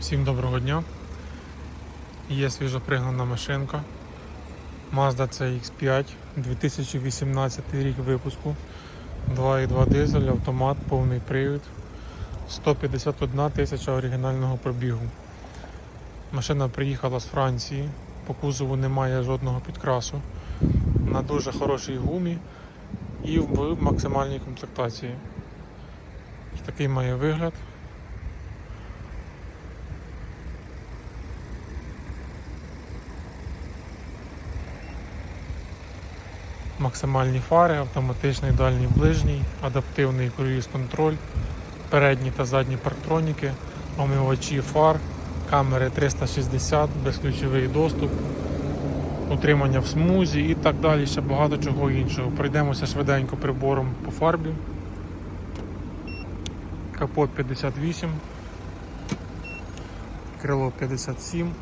Всім доброго дня. Є свіжопригнана машинка Mazda CX5 2018 рік випуску. 2.2 дизель, автомат, повний привід. 151 тисяча оригінального пробігу. Машина приїхала з Франції. По кузову немає жодного підкрасу. На дуже хорошій гумі і в максимальній комплектації. Такий має вигляд. Максимальні фари, автоматичний дальній ближній, адаптивний круїз-контроль, передні та задні парктроніки, омивачі фар, камери 360, безключовий доступ, утримання в смузі і так далі, ще багато чого іншого. Пройдемося швиденько прибором по фарбі. Капот 58, крило 57,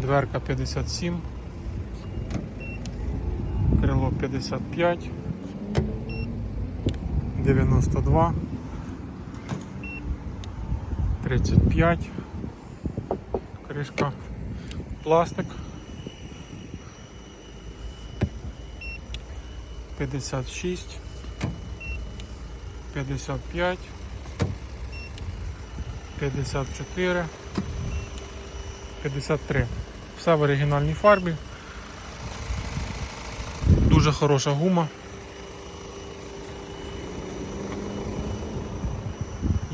дверка 57 крило 55, 92, 35, кришка пластик, 56, 55, 54, 53. Все в оригінальній фарбі. Дуже хороша гума.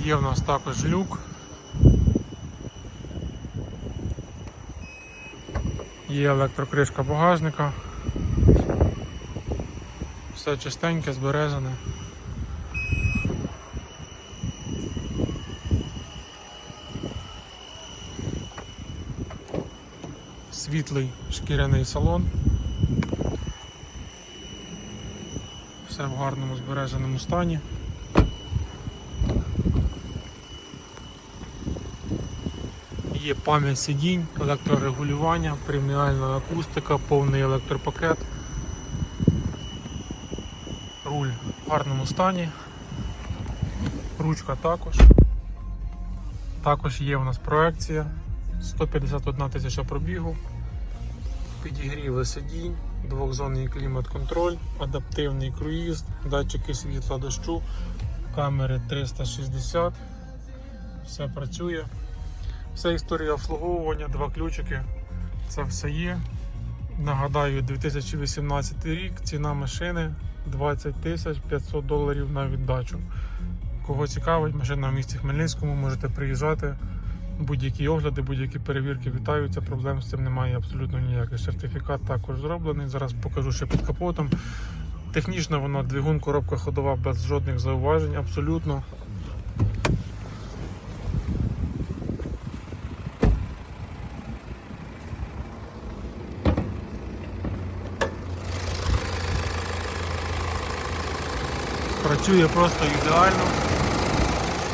Є в нас також люк. Є електрокришка багажника. Все чистеньке, збережене. Світлий шкіряний салон. Все в гарному збереженому стані. Є пам'ять сидінь, електрорегулювання, преміальна акустика, повний електропакет. Руль в гарному стані. Ручка також. Також є у нас проекція. 151 тисяча пробігу. Підігріви сидінь, двохзонний клімат-контроль, адаптивний круїз, датчики світла дощу, камери 360. Все працює. Вся історія обслуговування, два ключики. Це все є. Нагадаю, 2018 рік, ціна машини 20 тисяч 500 доларів на віддачу. Кого цікавить, машина в місті Хмельницькому, можете приїжджати. Будь-які огляди, будь-які перевірки вітаються, проблем з цим немає абсолютно ніяких. Сертифікат також зроблений. Зараз покажу ще під капотом. Технічно вона двигун, коробка ходова без жодних зауважень, абсолютно. Працює просто ідеально.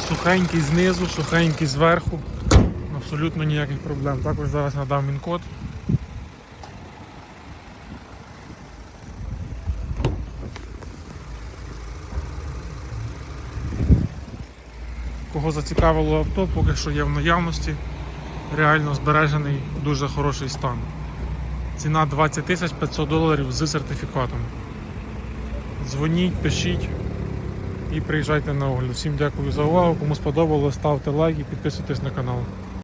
Сухенький знизу, сухенький зверху. Абсолютно ніяких проблем. Також зараз надам він код. Кого зацікавило авто, поки що є в наявності. Реально збережений дуже хороший стан. Ціна 20 тисяч 500 доларів з сертифікатом. Дзвоніть, пишіть і приїжджайте на огляд. Всім дякую за увагу. Кому сподобалось, ставте лайк і підписуйтесь на канал.